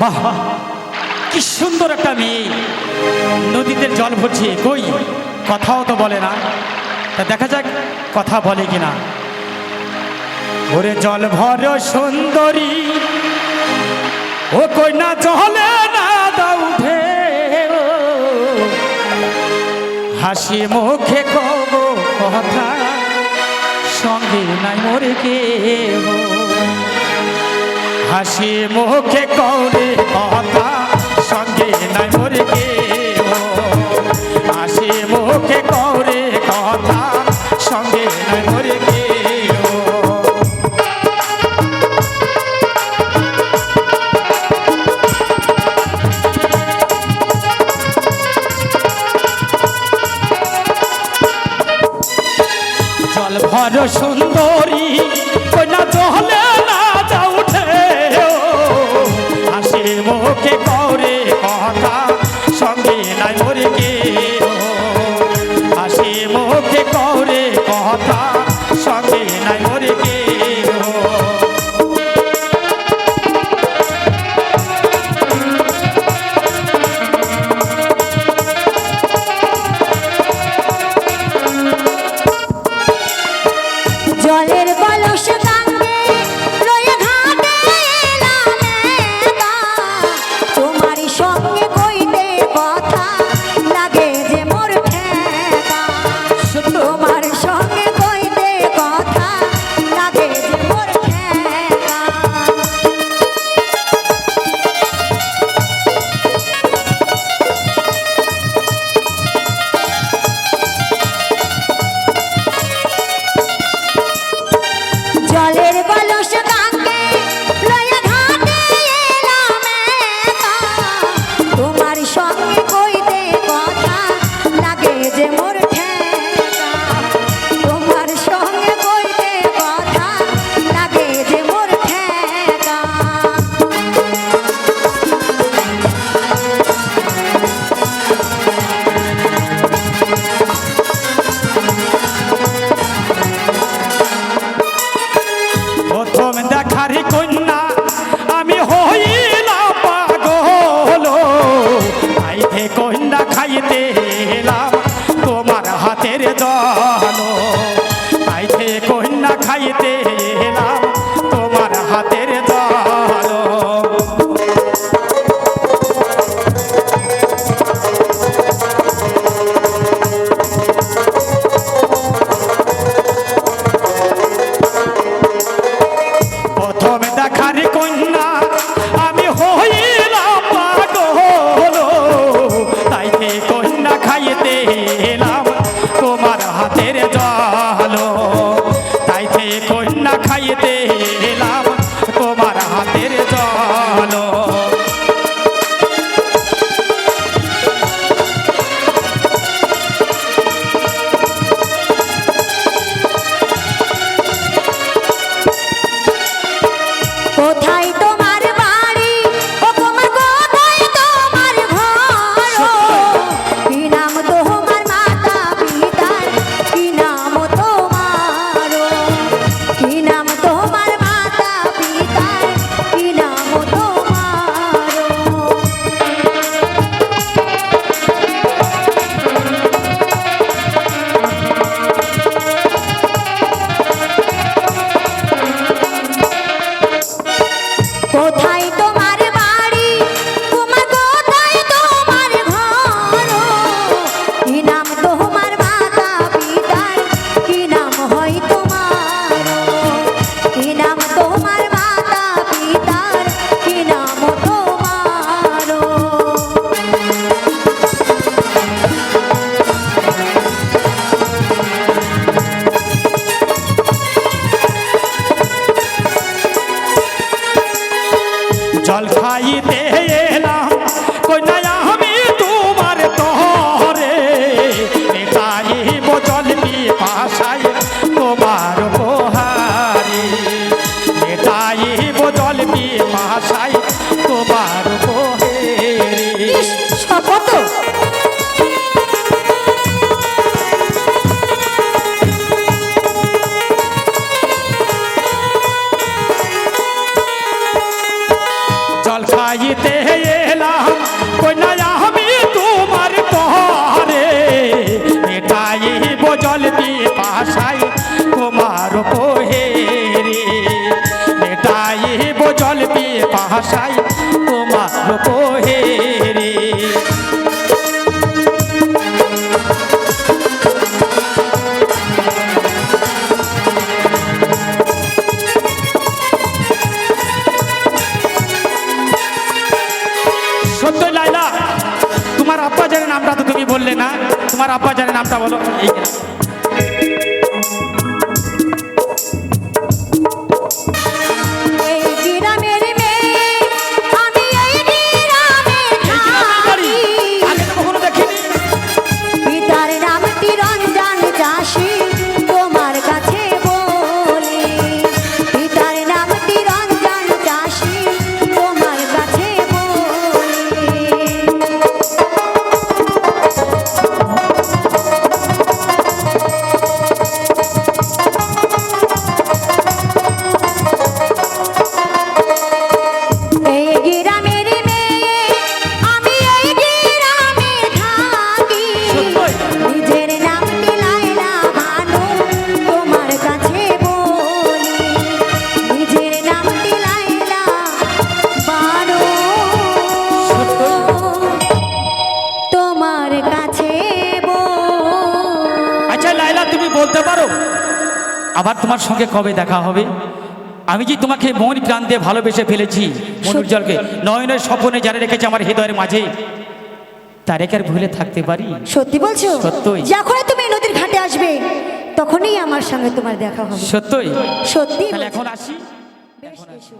বাহ, কি সুন্দর একটা মেয়ে। নদীতে জল ভরছে, কই? কথাও তো বলে না। তা দেখা যাক কথা বলে কিনা। ওরে জল ভর সুন্দরী, ও কই না জলে না দা উঠে? হাসি মুখে কব কথা, সঙ্গে নাই মোর কেহ। হাসি মুখে কৌরে কথা, সঙ্গে নাই মুরগি হাসি মুখে কৌরে কথা, সঙ্গে নাই মুরগি জল ভর সুন্দরী কন্যা জলে Yeah, I know. জলের কলস কাকে লয়া তোমার সঙ্গে 夜郎 চাইতে এলাম কন্যা আমি তোমার পরে এটাই বজল পাশাই তোমার পোহে রে এটাই বজল পাশাই না তোমার আব্বা জানে নামটা বলো। এই আবার তোমার সঙ্গে কবে দেখা হবে? আমি যে তোমাকে মন প্রাণ দিয়ে ভালোবেসে ফেলেছি মনুর জলকে নয়নের স্বপনে যারা রেখেছে আমার হৃদয়ের মাঝে। তারে আর ভুলে থাকতে পারি? সত্যি বলছো? সত্যই। যখন তুমি নদীর ঘাটে আসবে তখনই আমার সঙ্গে তোমার দেখা হবে। সত্যই? সত্যি। এখন আসি। বেশ, এসো।